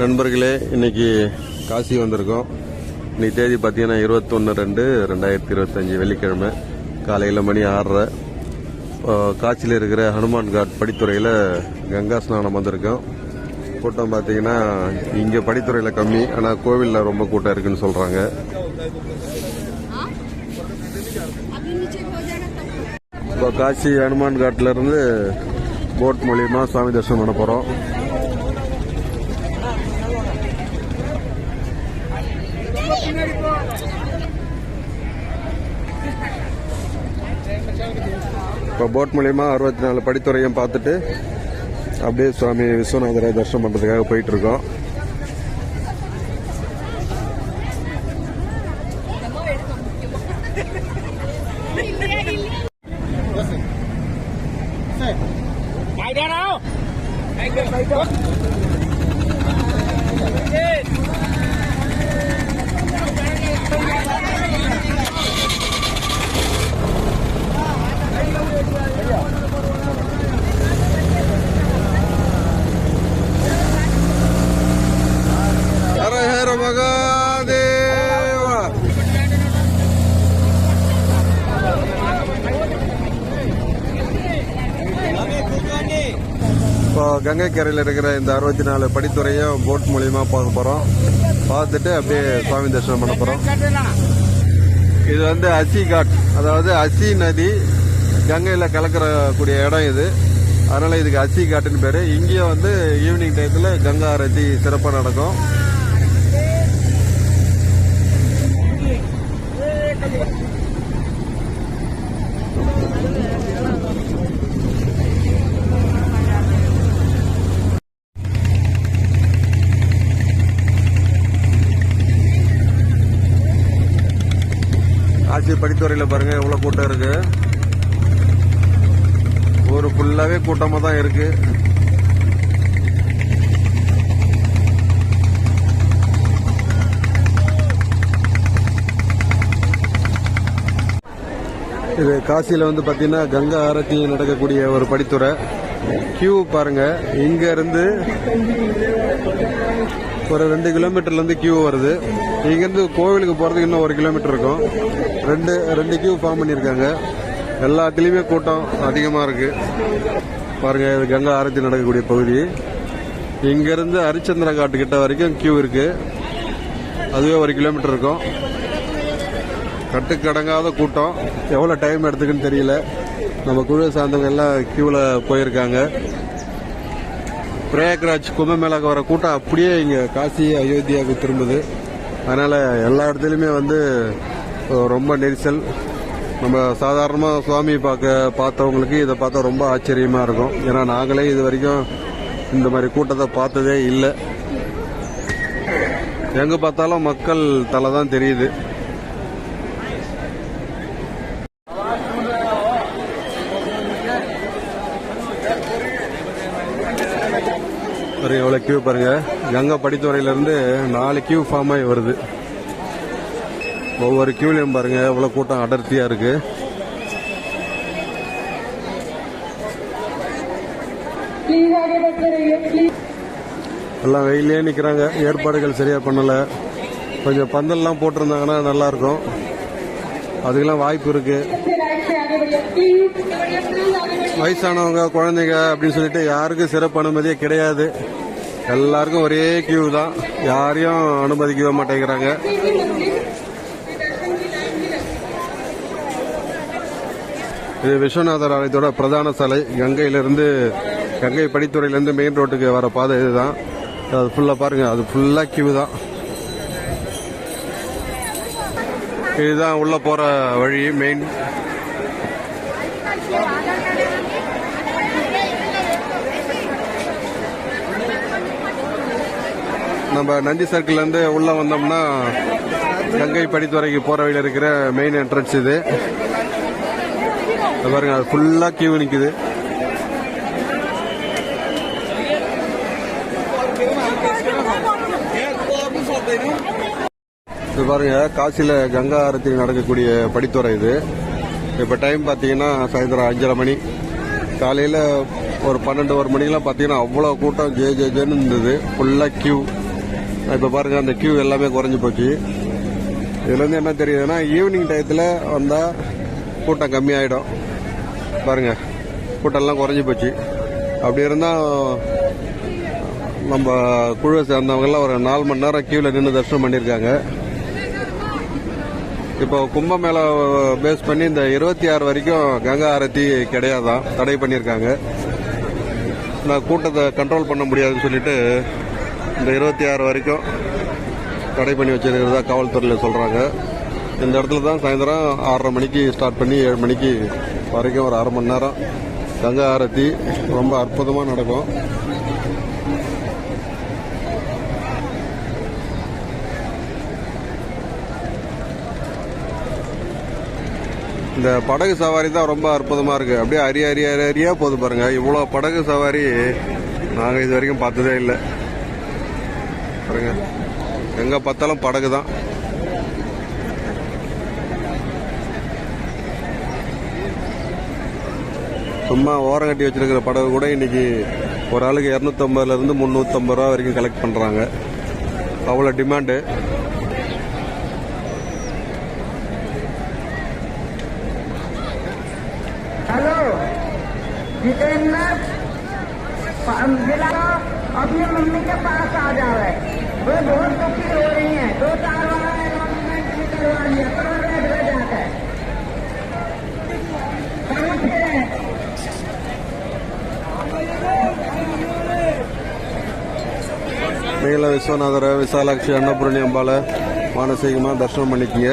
நண்பர்களே இன்னைக்கு காசி வந்திருக்கோம். இன்னைக்கு தேதி பார்த்தீங்கன்னா இருபத்தொன்று ரெண்டு ரெண்டாயிரத்தி இருபத்தஞ்சு வெள்ளிக்கிழமை. காலையில் மணி ஆறரை. காட்சியில் இருக்கிற ஹனுமான் காட் படித்துறையில் கங்கா ஸ்நானம் வந்திருக்கோம். கூட்டம் பார்த்தீங்கன்னா இங்கே படித்துறையில் கம்மி ஆனால் கோவிலில் ரொம்ப கூட்டம் இருக்குன்னு சொல்கிறாங்க இப்போ காசி ஹனுமான் காட்டிலேருந்து போட் மூலியமாக சுவாமி தரிசனம் பண்ண போகிறோம் இப்போ போட் மூலயமா அறுபத்தி நாலு படித்துறையும் பார்த்துட்டு அப்படியே சுவாமி விஸ்வநாதரை தரிசனம் பண்ணுறதுக்காக போயிட்டு இருக்கோம் இப்போ கங்கை கரையில் இருக்கிற இந்த அறுபத்தி நாலு படித்துறையும் போட் மூலியமாக பார்க்க போகிறோம் பார்த்துட்டு அப்படியே சுவாமி தரிசனம் பண்ண போகிறோம் இது வந்து அசி காட். அதாவது அசி நதி கங்கையில் கலக்கிறக்கூடிய இடம் இது. அதனால் இதுக்கு அசி காட்டுன்னு பேர். இங்கேயும் வந்து ஈவினிங் டைத்தில் கங்கா ஆரத்தி சிறப்பாக நடக்கும். படித்துறையில் பாருங்க எவ்வளோ கூட்டம் இருக்கு. ஒரு ஃபுல்லாகவே கூட்டமாக தான் இருக்கு. இது காசியில் வந்து பார்த்தீங்கன்னா கங்கா ஆரத்தி நடக்கக்கூடிய ஒரு படித்துறை. கியூ பாருங்க இங்க இருந்து ஒரு ரெண்டு கிலோமீட்டர்லேருந்து கியூ வருது. இங்கேருந்து கோவிலுக்கு போகிறதுக்கு இன்னும் ஒரு கிலோமீட்டர் இருக்கும். ரெண்டு ரெண்டு கியூ ஃபார்ம் பண்ணியிருக்காங்க. எல்லாத்துலேயுமே கூட்டம் அதிகமாக இருக்குது பாருங்கள் இது கங்கா ஆரத்தி நடக்கக்கூடிய பகுதி. இங்கேருந்து ஹரிச்சந்திர காட்டு கிட்ட வரைக்கும் கியூ இருக்குது அதுவே ஒரு கிலோமீட்டர் இருக்கும். கட்டுக்கடங்காத கூட்டம். எவ்வளோ டைம் எடுத்துக்குன்னு தெரியல. நம்ம குழு சார்ந்தவங்க எல்லாம் கியூவில் போயிருக்காங்க. பிரயாக்ராஜ் கும்பமேளாக்கு வர கூட்டம் அப்படியே இங்கே காசி அயோத்தியாவுக்கு திரும்புது. அதனால் எல்லா இடத்துலையுமே வந்து ரொம்ப நெரிசல். நம்ம சாதாரணமாக சுவாமி பார்க்க பார்த்தவங்களுக்கு இதை பார்த்தா ரொம்ப ஆச்சரியமாக இருக்கும். ஏன்னா நாங்களே இது வரைக்கும் இந்த மாதிரி கூட்டத்தை பார்த்ததே இல்லை. எங்கே பார்த்தாலும் மக்கள் தலை தான் தெரியுது. ஒரு எவ்வளோ கியூ பாருங்க. கங்கை படித்துறையிலேருந்து நாலு கியூ ஃபார்ம் ஆகி வருது. ஒவ்வொரு கியூலையும் பாருங்க எவ்வளோ கூட்டம் அடர்த்தியாக இருக்கு. எல்லாம் வெயிலே நிற்கிறாங்க ஏற்பாடுகள் சரியாக பண்ணலை. கொஞ்சம் பந்தல்லாம் போட்டிருந்தாங்கன்னா நல்லாயிருக்கும் அதுக்கெல்லாம் வாய்ப்பு இருக்குது வயசானவங்க குழந்தைங்க அப்படின்னு சொல்லிட்டு யாருக்கும் சிறப்பு அனுமதியே கிடையாது. எல்லாருக்கும் ஒரே கியூ தான். யாரையும் அனுமதிக்கவே மாட்டேங்கிறாங்க. இது விஸ்வநாதர் ஆலயத்தோட பிரதான சாலை. கங்கையிலிருந்து கங்கை படித்துறையிலிருந்து மெயின் ரோட்டுக்கு வர பாதை இதுதான். அது ஃபுல்லாக பாருங்க அது ஃபுல்லாக கியூ தான். இதுதான் உள்ளே போகிற வழி மெயின் நம்ம நந்தி சர்க்கிள்லேருந்து உள்ளே வந்தோம்னா கங்கை படித்துறைக்கு போகிற வழியில் இருக்கிற மெயின் என்ட்ரன்ஸ் இது. பாருங்க அது ஃபுல்லாக கியூ நிற்குது இது பாருங்க காசியில் கங்கா ஆரத்தி நடக்கக்கூடிய படித்துறை இது. இப்போ டைம் பார்த்தீங்கன்னா சாயந்தரம் அஞ்சரை மணி. காலையில் ஒரு பன்னெண்டு ஒரு மணிக்கெல்லாம் பார்த்தீங்கன்னா அவ்வளோ கூட்டம் ஜே ஜே ஜேன்னு இருந்தது. ஃபுல்லாக கியூ இப்போ பாருங்க அந்த கியூ எல்லாமே குறைஞ்சி போச்சு. இதுலேருந்து என்ன தெரியுதுன்னா ஈவினிங் டயத்தில் வந்தால் கூட்டம் கம்மியாயிடும். பாருங்க கூட்டம்லாம் குறைஞ்சி போச்சு. அப்படி இருந்தால் நம்ம குழுவை சேர்ந்தவங்கெல்லாம் ஒரு நாலு மணி நேரம் கியூவில் நின்று தரிசனம் பண்ணியிருக்காங்க. இப்போ கும்பமேளா பேஸ் பண்ணி இந்த இருபத்தி ஆறு வரைக்கும் கங்கா ஆரத்தி கிடையாதான். தடை பண்ணியிருக்காங்க. நான் கூட்டத்தை கண்ட்ரோல் பண்ண முடியாதுன்னு சொல்லிட்டு இந்த இருபத்தி ஆறு வரைக்கும் தடை பண்ணி வச்சிருக்கிறதா காவல்துறையில் சொல்கிறாங்க இந்த இடத்துல தான் சாயந்தரம் ஆறரை மணிக்கு ஸ்டார்ட் பண்ணி ஏழு மணிக்கு வரைக்கும் ஒரு அரை மணி நேரம் கங்கா ஆரத்தி ரொம்ப அற்புதமாக நடக்கும். இந்த படகு சவாரி தான் ரொம்ப அற்புதமாக இருக்குது அப்படியே அரிய அரிய அரிய அரியா போகுது பாருங்கள் இவ்வளோ படகு சவாரி நாங்கள் இது வரைக்கும் பார்த்ததே இல்லை. பாருங்க எங்க பார்த்தாலும் படகு தான் சும்மா ஓரம் கட்டி வச்சிருக்கிற படகு கூட இன்னைக்கு ஒரு ஆளுக்கு இரநூத்தம்பதுல இருந்து முந்நூற்றம்பது ரூபா வரைக்கும் கலெக்ட் பண்றாங்க அவ்வளோ டிமாண்டு हेलो जितेंद्र जिला अपनी मम्मी के पास आ जावे वो बहुत दुखी हो रही மேல விஸ்வநாதர விசாலாட்சி அன்னபூரணி அம்பாவை மானசீகமா தரிசனம் பண்ணிக்கிங்க.